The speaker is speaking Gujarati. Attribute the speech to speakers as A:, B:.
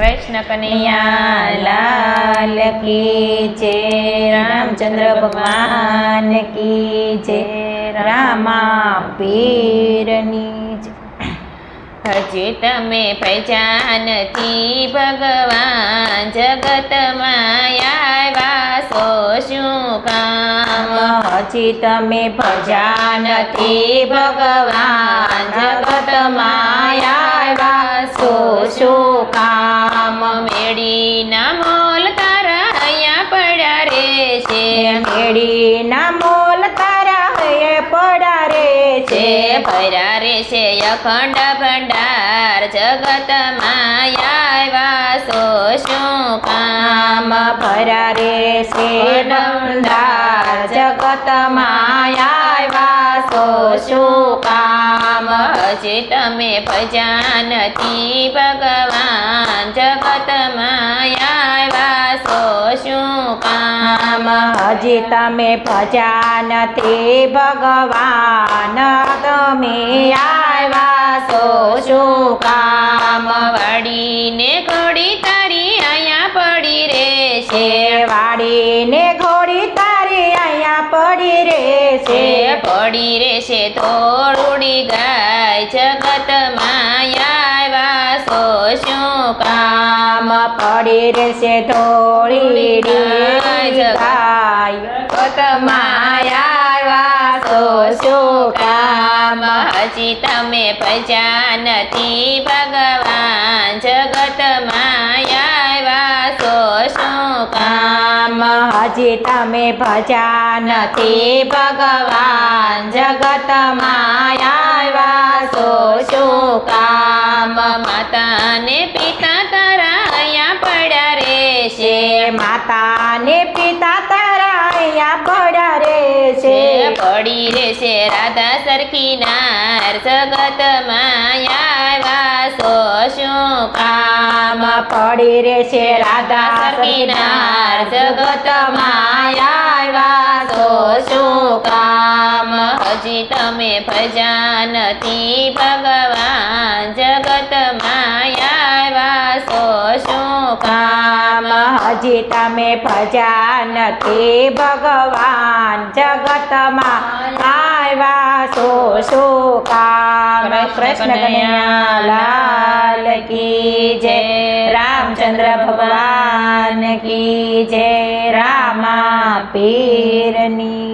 A: કૃષ્ણ કનૈયા, લાલ કી જય, રામચંદ્ર ભગવાન કી જય, રામા પીરની હજી તમે પૈસા ભગવાન જગત માયા સો શું કામ? હજી તમે ભજા નથી ભગવાન જગત આવ્યા છે મેળીના મોલ તારા હે પડારે રે છે. ભરારે રે છે અખંડ ભંડાર જગત માયા સો શું કામ? ભરારે છે ભંડાર જગત માયા સો શું કામ? હજે તમે ભજા નથી ભગવાન જગત શું કામ હજે તમે ભજાન તે ભગવાન તમે આવ્યા સો શું કામ વાડીને ઘોડી તારી અહીંયા પડી રે છે વાડીને ઘોડી તારી અહીંયા પડી રે છે પડી રે છે થોડુડી ગાય જગતમાં આવ્યા સો શું પડી રે છે થોડી માયા સો શું કામ હજી તમે ભજા નથી ભગવાન જગત માયા સો શું કામ હજી તમે ભજા નથી ભગવાન જગત માયા સો શું કામ માતાને પડી રે છે રાધા સરખી નાર જગત આવ્યા સો શું કામ? પડી રે છે રાધા સરખી નાર જગત આવ્યા સો શું કામ? હજી તમે ભજા નથી ભગવાન જગત આવ્યા સો શું કામ? હજી તમે ભજા નથી ભગવાન. જગતમાં આવ્યા સો શું કામ કૃષ્ણ કનૈયા લાલ કી જય. રામચંદ્ર ભગવાન કી જય. રામા પીરની